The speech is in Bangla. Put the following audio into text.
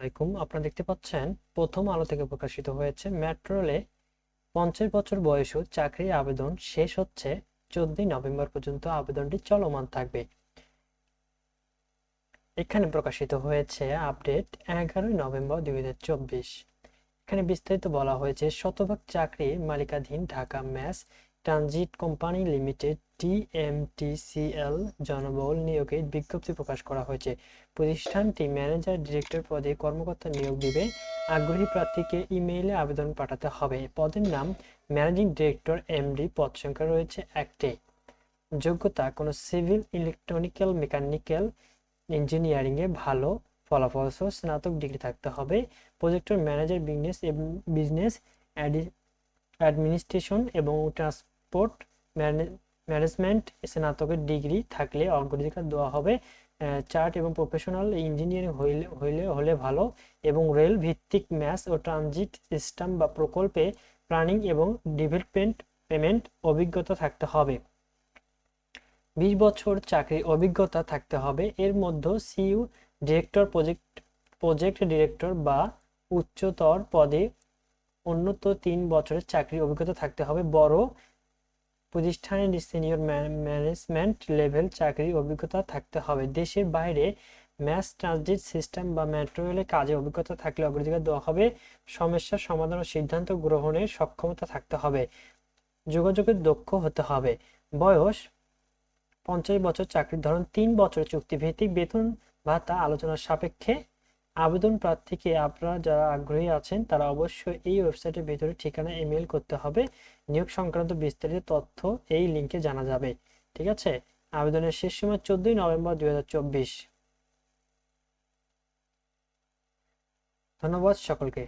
আলাইকুম। আপনারা দেখতে পাচ্ছেন, প্রথম আলো থেকে প্রকাশিত হয়েছে মেট্রো রেলে পঞ্চাশ বছর বয়সে চাকরির আবেদন শেষ হচ্ছে। চোদ্দই নভেম্বর পর্যন্ত আবেদনটি চলমান থাকবে। এখানে প্রকাশিত হয়েছে আপডেট, এগারোই নভেম্বর দুই হাজার চব্বিশ। এখানে বিস্তারিত বলা হয়েছে, শতভাগ চাকরি মালিকাধীন Dhaka, mass. Transit company limited TMTCL জনবল নিয়োগে বিজ্ঞপ্তি প্রকাশ করা হয়েছে। প্রতিষ্ঠানটি ম্যানেজার ডিরেক্টর পদে কর্মকর্তা নিয়োগ দিবে। আগ্রহী প্রার্থীকে ইমেইলে আবেদন পাঠাতে হবে। পদের নাম ম্যানেজিং ডিরেক্টর এমডি পদ সংখ্যা রয়েছে একটি। যোগ্যতা, কোনো সিভিল, ইলেকট্রনিক্যাল, মেকানিক্যাল ইঞ্জিনিয়ারিংয়ে ভালো ফলাফল সহ স্নাতক ডিগ্রি থাকতে হবে। প্রজেক্টর ম্যানেজার বিজনেস এবং বিজনেস অ্যাডমিনিস্ট্রেশন এবং ট্রান্সপোর্ট ম্যানেজমেন্ট স্নাতকের ডিগ্রি থাকলে অগ্রাধিকার দেওয়া হবে চার্ট এবং প্রফেশনাল ইঞ্জিনিয়ারিং হইলে হইলে, হলে ভালো এবং রেল ভিত্তিক ম্যাস ও ট্রানজিট সিস্টেম বা প্রকল্পে প্ল্যানিং এবং ডেভেলপমেন্ট পেমেন্ট অভিজ্ঞতা থাকতে হবে। বিশ বছর চাকরির অভিজ্ঞতা থাকতে হবে। এর মধ্যে সিইউ ডিরেক্টর প্রজেক্ট প্রজেক্ট ডিরেক্টর বা উচ্চতর পদে উন্নত তিন বছরের চাকরির অভিজ্ঞতা থাকতে হবে। বড় প্রতিষ্ঠানের সিনিয়র ম্যানেজমেন্ট লেভেল চাকরির অভিজ্ঞতা থাকতে হবে। দেশের বাইরে ম্যাস ট্রানজিট সিস্টেম বা মেট্রো রেলে কাজে অভিজ্ঞতা থাকলে অগ্রাধিকার দেওয়া হবে। সমস্যার সমাধান ও সিদ্ধান্ত গ্রহণের সক্ষমতা থাকতে হবে। যোগাযোগের দক্ষ হতে হবে। বয়স পঞ্চাশ বছর, চাকরির ধরন তিন বছর। চুক্তিভিত্তিক বেতন ভাতা আলোচনার সাপেক্ষে আবেদন প্রার্থীকে আপনারা যারা আগ্রহী আছেন, তারা অবশ্যই এই ওয়েবসাইটের ভিতরে ঠিকানা ইমেল করতে হবে। নিয়োগ সংক্রান্ত বিস্তারিত তথ্য এই লিঙ্কে জানা যাবে। ঠিক আছে? আবেদনের শেষ সময় চোদ্দই নভেম্বর দুই হাজার চব্বিশ। ধন্যবাদ সকলকে।